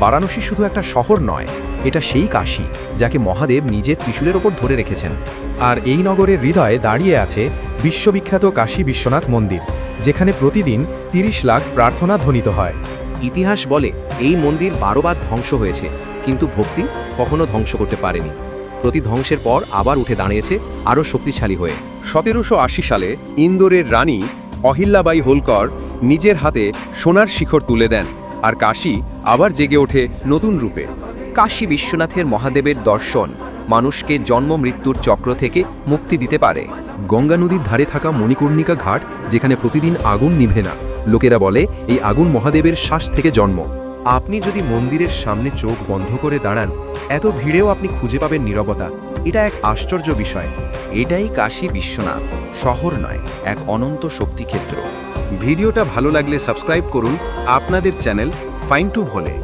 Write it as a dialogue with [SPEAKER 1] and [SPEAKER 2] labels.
[SPEAKER 1] বারাণসী শুধু একটা শহর নয় এটা সেই কাশী যাকে মহাদেব নিজের ত্রিশূলের ওপর ধরে রেখেছেন।
[SPEAKER 2] আর এই নগরের হৃদয়ে দাঁড়িয়ে আছে বিশ্ববিখ্যাত কাশী বিশ্বনাথ মন্দির যেখানে প্রতিদিন তিরিশ লাখ প্রার্থনা ধ্বনিত হয়।
[SPEAKER 1] ইতিহাস বলে এই মন্দির বারোবার ধ্বংস হয়েছে কিন্তু ভক্তি কখনো ধ্বংস করতে পারেনি। প্রতি ধ্বংসের পর আবার উঠে দাঁড়িয়েছে আরও শক্তিশালী হয়ে।
[SPEAKER 3] সতেরোশো আশি সালে ইন্দোরের রানী অহিল্যাবাই হোলকর নিজের হাতে সোনার শিখর তুলে দেন আর কাশী আবার জেগে ওঠে নতুন রূপে।
[SPEAKER 1] কাশী বিশ্বনাথের মহাদেবের দর্শন মানুষকে জন্ম মৃত্যুর চক্র থেকে মুক্তি দিতে পারে।
[SPEAKER 2] গঙ্গা নদীর ধারে থাকা মণিকর্ণিকা ঘাট যেখানে প্রতিদিন আগুন নিভে না। লোকেরা বলে এই আগুন মহাদেবের শ্বাস থেকে জন্ম। আপনি যদি মন্দিরের সামনে চোখ বন্ধ করে দাঁড়ান এত ভিড়েও আপনি খুঁজে পাবেন নীরবতা। এটা এক আশ্চর্য বিষয়।
[SPEAKER 1] এটাই কাশী বিশ্বনাথ শহর নয় এক অনন্ত শক্তিক্ষেত্র।
[SPEAKER 3] ভিডিওটা ভালো লাগলে সাবস্ক্রাইব করুন আপনাদের চ্যানেল ফাইন টু ভোলে।